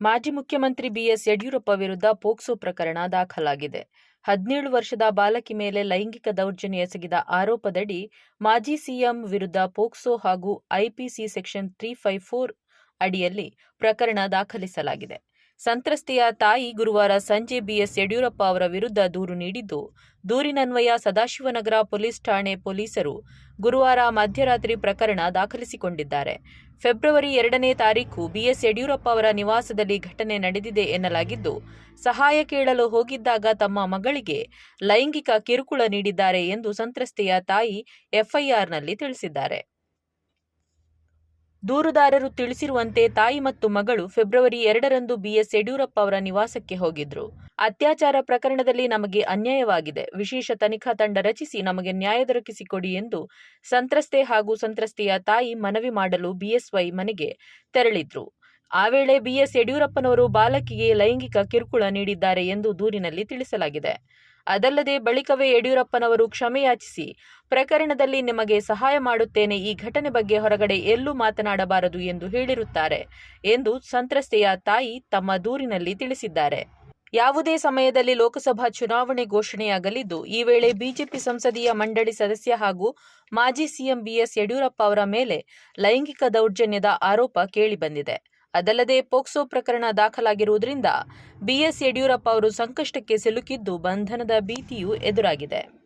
ಮಾಜಿ ಮುಖ್ಯಮಂತ್ರಿ ಬಿಎಸ್ ಯಡಿಯೂರಪ್ಪ ವಿರುದ್ಧ ಪೋಕ್ಸೋ ಪ್ರಕರಣ ದಾಖಲಾಗಿದೆ. ಹದಿನೇಳು ವರ್ಷದ ಬಾಲಕಿ ಮೇಲೆ ಲೈಂಗಿಕ ದೌರ್ಜನ್ಯ ಎಸಗಿದ ಆರೋಪದಡಿ ಮಾಜಿ ಸಿಎಂ ವಿರುದ್ಧ ಪೋಕ್ಸೋ ಹಾಗೂ IPC section three five four ಅಡಿಯಲ್ಲಿ ಪ್ರಕರಣ ದಾಖಲಿಸಲಾಗಿದೆ. ಸಂತ್ರಸ್ತೆಯ ತಾಯಿ ಗುರುವಾರ ಸಂಜೆ ಬಿಎಸ್ ಯಡಿಯೂರಪ್ಪ ಅವರ ವಿರುದ್ಧ ದೂರು ನೀಡಿದ್ದು, ದೂರಿನನ್ವಯ ಸದಾಶಿವನಗರ ಪೊಲೀಸ್ ಠಾಣೆ ಪೊಲೀಸರು ಗುರುವಾರ ಮಧ್ಯರಾತ್ರಿ ಪ್ರಕರಣ ದಾಖಲಿಸಿಕೊಂಡಿದ್ದಾರೆ. ಫೆಬ್ರವರಿ ಎರಡನೇ ತಾರೀಕು ಬಿಎಸ್ ಯಡಿಯೂರಪ್ಪ ಅವರ ನಿವಾಸದಲ್ಲಿ ಘಟನೆ ನಡೆದಿದೆ ಎನ್ನಲಾಗಿದ್ದು, ಸಹಾಯ ಕೇಳಲು ಹೋಗಿದ್ದಾಗ ತಮ್ಮ ಮಗಳಿಗೆ ಲೈಂಗಿಕ ಕಿರುಕುಳ ನೀಡಿದ್ದಾರೆ ಎಂದು ಸಂತ್ರಸ್ತೆಯ ತಾಯಿ ಎಫ್ಐಆರ್ನಲ್ಲಿ ತಿಳಿಸಿದ್ದಾರೆ. ದೂರುದಾರರು ತಿಳಿಸಿರುವಂತೆ ತಾಯಿ ಮತ್ತು ಮಗಳು ಫೆಬ್ರವರಿ ಎರಡರಂದು ಬಿಎಸ್ ಯಡಿಯೂರಪ್ಪ ಅವರ ನಿವಾಸಕ್ಕೆ ಹೋಗಿದ್ರು. ಅತ್ಯಾಚಾರ ಪ್ರಕರಣದಲ್ಲಿ ನಮಗೆ ಅನ್ಯಾಯವಾಗಿದೆ. ವಿಶೇಷ ತನಿಖಾ ತಂಡ ರಚಿಸಿ ನಮಗೆ ನ್ಯಾಯ ದೊರಕಿಸಿಕೊಡಿ ಎಂದು ಸಂತ್ರಸ್ತೆ ಹಾಗೂ ಸಂತ್ರಸ್ತೆಯ ತಾಯಿ ಮನವಿ ಮಾಡಲು ಬಿಎಸ್ವೈ ಮನೆಗೆ ತೆರಳಿದ್ರು. ಆ ವೇಳೆ ಬಿಎಸ್ ಯಡಿಯೂರಪ್ಪನವರು ಬಾಲಕಿಗೆ ಲೈಂಗಿಕ ಕಿರುಕುಳ ನೀಡಿದ್ದಾರೆ ಎಂದು ದೂರಿನಲ್ಲಿ ತಿಳಿಸಲಾಗಿದೆ. ಅದಲ್ಲದೆ ಬಳಿಕವೇ ಯಡಿಯೂರಪ್ಪನವರು ಕ್ಷಮೆಯಾಚಿಸಿ ಪ್ರಕರಣದಲ್ಲಿ ನಿಮಗೆ ಸಹಾಯ ಮಾಡುತ್ತೇನೆ, ಈ ಘಟನೆ ಬಗ್ಗೆ ಹೊರಗಡೆ ಎಲ್ಲೂ ಮಾತನಾಡಬಾರದು ಎಂದು ಹೇಳಿರುತ್ತಾರೆ ಎಂದು ಸಂತ್ರಸ್ತೆಯ ತಾಯಿ ತಮ್ಮ ದೂರಿನಲ್ಲಿ ತಿಳಿಸಿದ್ದಾರೆ. ಯಾವುದೇ ಸಮಯದಲ್ಲಿ ಲೋಕಸಭಾ ಚುನಾವಣೆ ಘೋಷಣೆಯಾಗಲಿದ್ದು, ಈ ವೇಳೆ ಬಿಜೆಪಿ ಸಂಸದೀಯ ಮಂಡಳಿ ಸದಸ್ಯ ಹಾಗೂ ಮಾಜಿ ಸಿಎಂ ಬಿಎಸ್ ಯಡಿಯೂರಪ್ಪ ಅವರ ಮೇಲೆ ಲೈಂಗಿಕ ದೌರ್ಜನ್ಯದ ಆರೋಪ ಕೇಳಿಬಂದಿದೆ. ಅದಲ್ಲದೆ ಪೋಕ್ಸೋ ಪ್ರಕರಣ ದಾಖಲಾಗಿರುವುದರಿಂದ ಬಿಎಸ್ ಯಡಿಯೂರಪ್ಪ ಅವರು ಸಂಕಷ್ಟಕ್ಕೆ ಸಿಲುಕಿದ್ದು ಬಂಧನದ ಭೀತಿಯೂ ಎದುರಾಗಿದೆ.